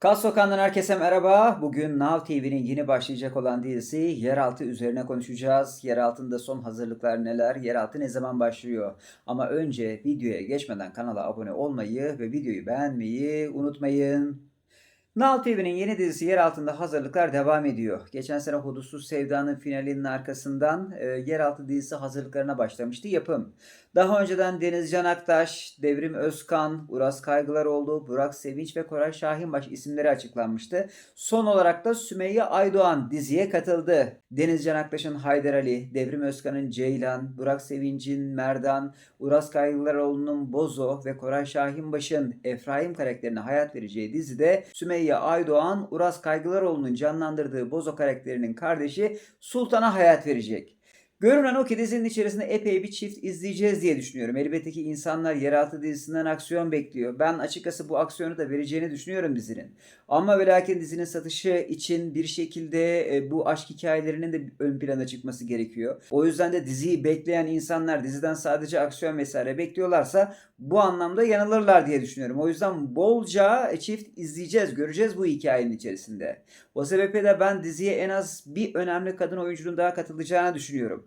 Kas Sokağı'ndan herkese merhaba. Bugün Now TV'nin yeni başlayacak olan dizisi Yeraltı üzerine konuşacağız. Yeraltı'nda son hazırlıklar neler? Yeraltı ne zaman başlıyor? Ama önce videoya geçmeden kanala abone olmayı ve videoyu beğenmeyi unutmayın. Now TV'nin yeni dizisi Yer Altında hazırlıklar devam ediyor. Geçen sene Hudutsuz Sevda'nın finalinin arkasından e, Yeraltı dizisi hazırlıklarına başlamıştı yapım. Daha önceden Deniz Can Aktaş, Devrim Özkan, Uras Kaygılaroğlu, Burak Sevinç ve Koray Şahinbaş isimleri açıklanmıştı. Son olarak da Sümeyye Aydoğan diziye katıldı. Deniz Can Aktaş'ın Haydar Ali, Devrim Özkan'ın Ceylan, Burak Sevinç'in Merdan, Uras Kaygılaroğlu'nun Bozo ve Koray Şahinbaş'ın Efraim karakterine hayat vereceği dizide Sümeyye Aydoğan, Uras Kaygılaroğlu'nun canlandırdığı Bozo karakterinin kardeşi Sultan'a hayat verecek. Görünen o ki dizinin içerisinde epey bir çift izleyeceğiz diye düşünüyorum. Elbette ki insanlar Yeraltı dizisinden aksiyon bekliyor. Ben açıkçası bu aksiyonu da vereceğini düşünüyorum dizinin. Ama ve lakin dizinin satışı için bir şekilde e, bu aşk hikayelerinin de ön plana çıkması gerekiyor. O yüzden de diziyi bekleyen insanlar diziden sadece aksiyon vesaire bekliyorlarsa bu anlamda yanılırlar diye düşünüyorum. O yüzden bolca çift izleyeceğiz, göreceğiz bu hikayenin içerisinde. O sebeple de ben diziye en az bir önemli kadın oyuncunun daha katılacağını düşünüyorum.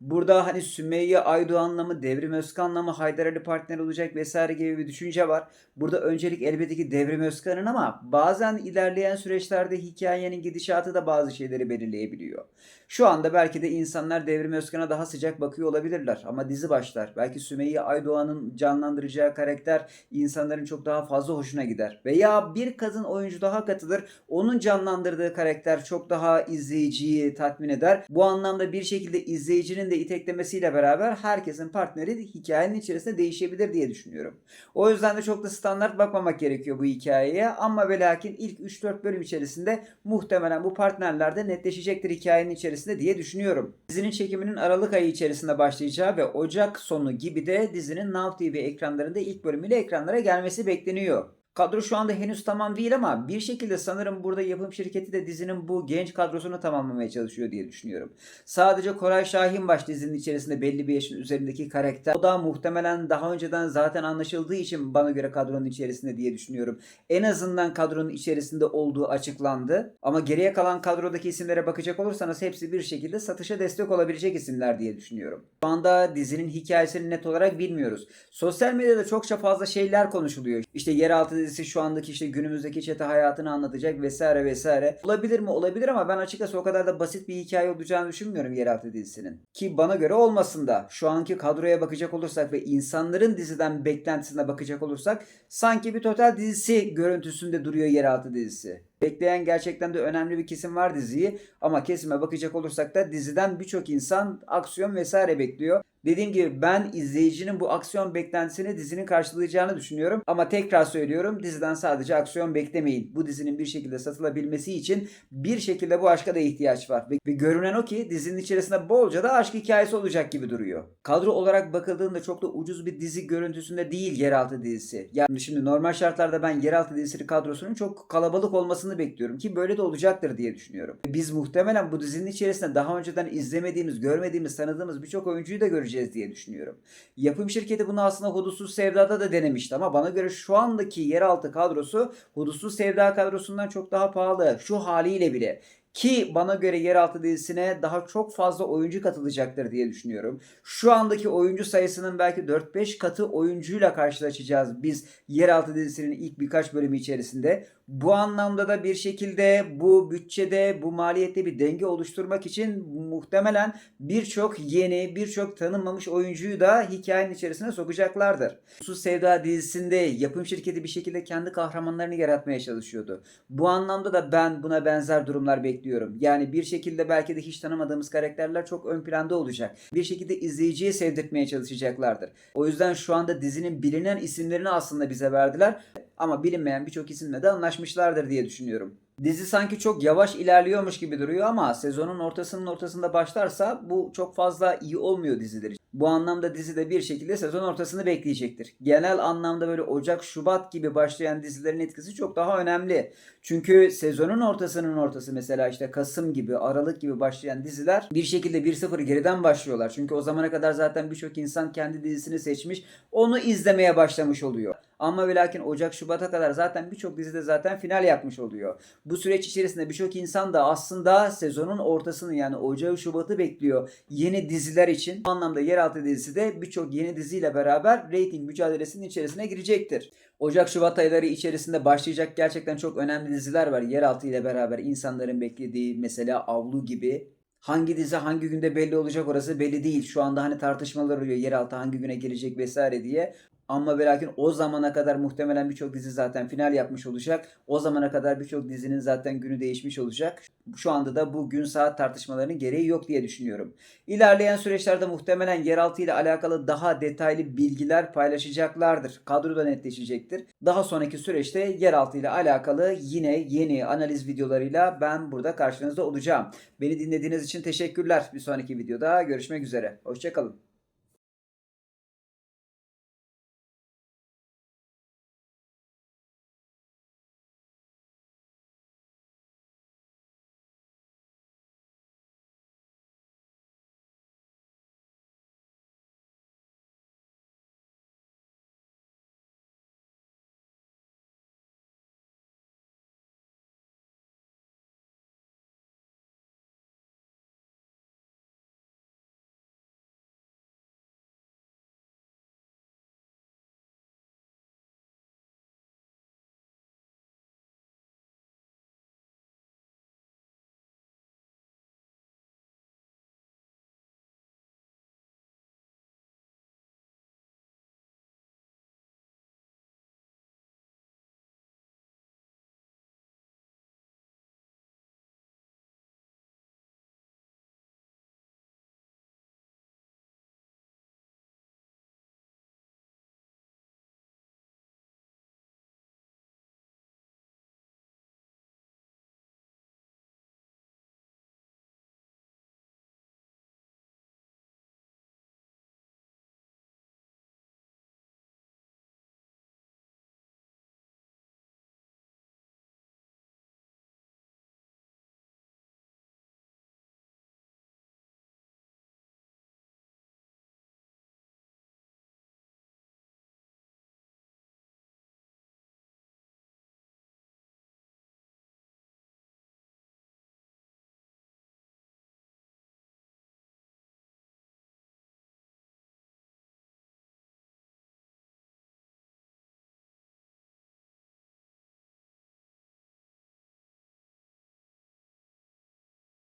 Burada hani Sümeyye Aydoğan'la mı, Devrim Özkan'la mı Haydar Ali partner olacak vesaire gibi bir düşünce var. Burada öncelik elbette ki Devrim Özkan'ın ama bazen ilerleyen süreçlerde hikayenin gidişatı da bazı şeyleri belirleyebiliyor. Şu anda belki de insanlar Devrim Özkan'a daha sıcak bakıyor olabilirler ama dizi başlar. Belki Sümeyye Aydoğan'ın canlandıracağı karakter insanların çok daha fazla hoşuna gider. Veya bir kadın oyuncu daha katılır. Onun canlandırdığı karakter çok daha izleyiciyi tatmin eder. Bu anlamda bir şekilde izleyicinin de iteklemesiyle beraber herkesin partneri hikayenin içerisinde değişebilir diye düşünüyorum. O yüzden de çok da standart bakmamak gerekiyor bu hikayeye. Ama ve lakin ilk 3-4 bölüm içerisinde muhtemelen bu partnerler de netleşecektir hikayenin içerisinde diye düşünüyorum. Dizinin çekiminin Aralık ayı içerisinde başlayacağı ve Ocak sonu gibi de dizinin Now TV ekranlarında ilk bölümüyle ekranlara gelmesi bekleniyor. Kadro şu anda henüz tamam değil ama bir şekilde sanırım burada yapım şirketi de dizinin bu genç kadrosunu tamamlamaya çalışıyor diye düşünüyorum. Sadece Koray Şahinbaş dizinin içerisinde belli bir yaşın üzerindeki karakter. O da muhtemelen daha önceden zaten anlaşıldığı için bana göre kadronun içerisinde diye düşünüyorum. En azından kadronun içerisinde olduğu açıklandı. Ama geriye kalan kadrodaki isimlere bakacak olursanız hepsi bir şekilde satışa destek olabilecek isimler diye düşünüyorum. Şu anda dizinin hikayesini net olarak bilmiyoruz. Sosyal medyada çokça fazla şeyler konuşuluyor. İşte yeraltı dizisi şu andaki işte günümüzdeki çete hayatını anlatacak vesaire vesaire. Olabilir mi? Olabilir ama ben açıkçası o kadar da basit bir hikaye olacağını düşünmüyorum yeraltı dizisinin. Ki bana göre olmasın da şu anki kadroya bakacak olursak ve insanların diziden beklentisine bakacak olursak sanki bir total dizisi görüntüsünde duruyor yeraltı dizisi. Bekleyen gerçekten de önemli bir kesim var diziyi ama kesime bakacak olursak da diziden birçok insan aksiyon vesaire bekliyor. Dediğim gibi ben izleyicinin bu aksiyon beklentisini dizinin karşılayacağını düşünüyorum. Ama tekrar söylüyorum diziden sadece aksiyon beklemeyin. Bu dizinin bir şekilde satılabilmesi için bir şekilde bu aşka da ihtiyaç var. Ve, görünen o ki dizinin içerisinde bolca da aşk hikayesi olacak gibi duruyor. Kadro olarak bakıldığında çok da ucuz bir dizi görüntüsünde değil yeraltı dizisi. Yani şimdi normal şartlarda ben yeraltı dizisi kadrosunun çok kalabalık olmasını bekliyorum ki böyle de olacaktır diye düşünüyorum. Biz muhtemelen bu dizinin içerisinde daha önceden izlemediğimiz, görmediğimiz, tanıdığımız birçok oyuncuyu da göreceğiz diye düşünüyorum. Yapım şirketi bunu aslında Hudutsuz Sevda'da da denemişti ama bana göre şu andaki yeraltı kadrosu Hudutsuz Sevda kadrosundan çok daha pahalı. Şu haliyle bile. Ki bana göre yeraltı dizisine daha çok fazla oyuncu katılacaktır diye düşünüyorum. Şu andaki oyuncu sayısının belki 4-5 katı oyuncuyla karşılaşacağız biz yeraltı dizisinin ilk birkaç bölümü içerisinde. Bu anlamda da bir şekilde bu bütçede, bu maliyette bir denge oluşturmak için muhtemelen birçok yeni, birçok tanınmamış oyuncuyu da hikayenin içerisine sokacaklardır. Sus Sevda dizisinde yapım şirketi bir şekilde kendi kahramanlarını yaratmaya çalışıyordu. Bu anlamda da ben buna benzer durumlar bekliyorum. Yani bir şekilde belki de hiç tanımadığımız karakterler çok ön planda olacak. Bir şekilde izleyiciye sevdirtmeye çalışacaklardır. O yüzden şu anda dizinin bilinen isimlerini aslında bize verdiler. Ama bilinmeyen birçok isimle de anlaşmışlardır diye düşünüyorum. Dizi sanki çok yavaş ilerliyormuş gibi duruyor ama sezonun ortasının ortasında başlarsa bu çok fazla iyi olmuyor diziler için. Bu anlamda dizi de bir şekilde sezon ortasını bekleyecektir. Genel anlamda böyle Ocak, Şubat gibi başlayan dizilerin etkisi çok daha önemli. Çünkü sezonun ortasının ortası mesela işte Kasım gibi, Aralık gibi başlayan diziler bir şekilde 1-0 geriden başlıyorlar. Çünkü o zamana kadar zaten birçok insan kendi dizisini seçmiş, onu izlemeye başlamış oluyor. Ama ve lakin Ocak Şubat'a kadar zaten birçok dizide zaten final yapmış oluyor. Bu süreç içerisinde birçok insan da aslında sezonun ortasını yani Ocak Şubat'ı bekliyor yeni diziler için. Bu anlamda Yeraltı dizisi de birçok yeni diziyle beraber reyting mücadelesinin içerisine girecektir. Ocak Şubat ayları içerisinde başlayacak gerçekten çok önemli diziler var. Yeraltı ile beraber insanların beklediği mesela Avlu gibi. Hangi dizi hangi günde belli olacak orası belli değil. Şu anda hani tartışmalar oluyor yeraltı hangi güne gelecek vesaire diye. Ama ve o zamana kadar muhtemelen birçok dizi zaten final yapmış olacak. O zamana kadar birçok dizinin zaten günü değişmiş olacak. Şu anda da bu gün saat tartışmalarının gereği yok diye düşünüyorum. İlerleyen süreçlerde muhtemelen yeraltı ile alakalı daha detaylı bilgiler paylaşacaklardır. Kadro da netleşecektir. Daha sonraki süreçte yeraltı ile alakalı yine yeni analiz videolarıyla ben burada karşınızda olacağım. Beni dinlediğiniz için teşekkürler. Bir sonraki videoda görüşmek üzere. Hoşçakalın.